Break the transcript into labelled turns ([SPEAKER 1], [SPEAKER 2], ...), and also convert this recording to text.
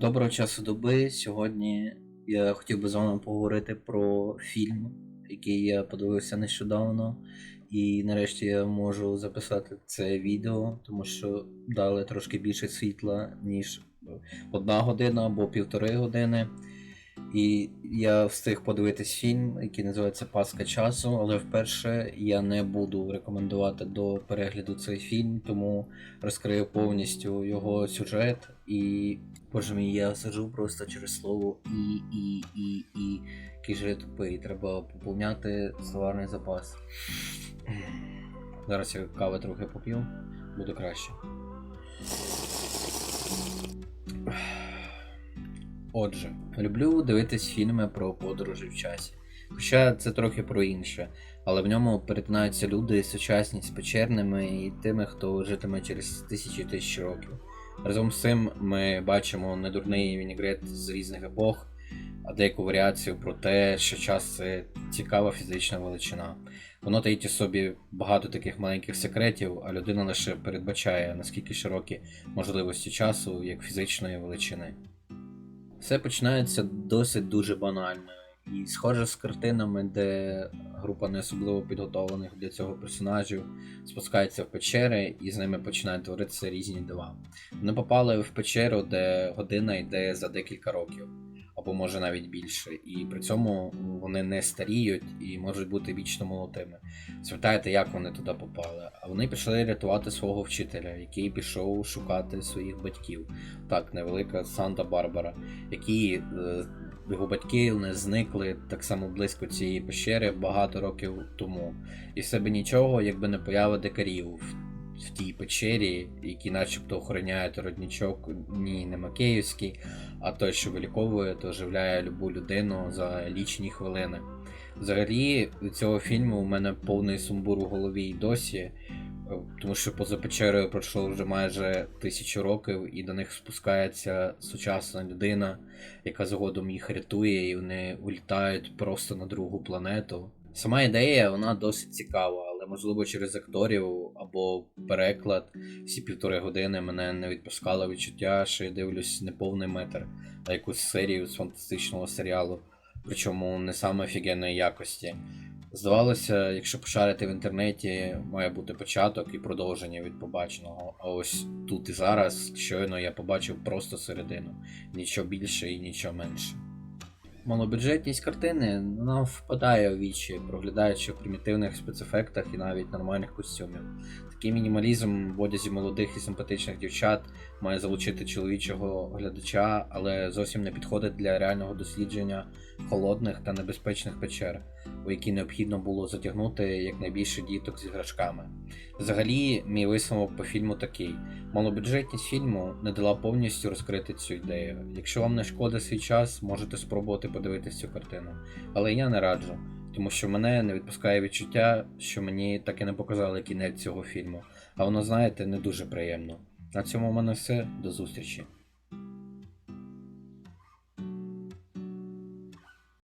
[SPEAKER 1] Доброго часу доби. Сьогодні я хотів би з вами поговорити про фільм, який я подивився нещодавно. І нарешті я можу записати це відео, тому що дали трошки більше світла, ніж одна година або півтори години. І я встиг подивитись фільм, який називається Паска часу, але вперше я не буду рекомендувати до перегляду цей фільм, тому розкрию повністю його сюжет. І боже мій, я сиджу просто через слово і, і, і, і. Який же тупий, треба поповняти словарний запас. Зараз я кави трохи поп'ю, буде краще. Отже, люблю дивитись фільми про подорожі в часі. Хоча це трохи про інше, але в ньому перетинаються люди сучасні з печерними і тими, хто житиме через тисячі тисяч років. Разом з цим ми бачимо недурний вінігрет з різних епох, а деяку варіацію про те, що час це цікава фізична величина. Воно таїть у собі багато таких маленьких секретів, а людина лише передбачає, наскільки широкі можливості часу як фізичної величини. Все починається досить дуже банально. І схоже з картинами, де група не особливо підготовлених для цього персонажів спускається в печери і з ними починають творитися різні дива. Вони попали в печеру, де година йде за декілька років, або може навіть більше, і при цьому вони не старіють і можуть бути вічно молодими. Звертаєте, як вони туди попали? А вони пішли рятувати свого вчителя, який пішов шукати своїх батьків. Так, невелика Санта-Барбара, які е, його батьки не зникли так само близько цієї пещери багато років тому. І в себе нічого, якби не поява дикарів в, тій печері, які начебто охороняють роднічок, ні, не Макеївський, а той, що виліковує, то оживляє любу людину за лічні хвилини. Взагалі, цього фільму у мене повний сумбур у голові і досі. е, Тому що поза печерою пройшло вже майже тисячу років, і до них спускається сучасна людина, яка згодом їх рятує, і вони улітають просто на другу планету. Сама ідея вона досить цікава, можливо через акторів або переклад всі півтори години мене не відпускало відчуття, що я дивлюсь не повний метр, а якусь серію з фантастичного серіалу, причому не саме офігенної якості. Здавалося, якщо пошарити в інтернеті, має бути початок і продовження від побаченого. А ось тут і зараз щойно я побачив просто середину, нічого більше і нічого менше. Малобюджетність картини вона впадає у вічі, проглядаючи в примітивних спецефектах і навіть нормальних костюмів. Такий мінімалізм в одязі молодих і симпатичних дівчат має залучити чоловічого глядача, але зовсім не підходить для реального дослідження холодних та небезпечних печер, у які необхідно було затягнути якнайбільше діток з іграшками. Взагалі, мій висновок по фільму такий: малобюджетність фільму не дала повністю розкрити цю ідею. Якщо вам не шкода свій час, можете спробувати подивитись цю картину. Але я не раджу, тому що мене не відпускає відчуття, що мені так і не показали кінець цього фільму. А воно, знаєте, не дуже приємно. На цьому в мене все. До зустрічі.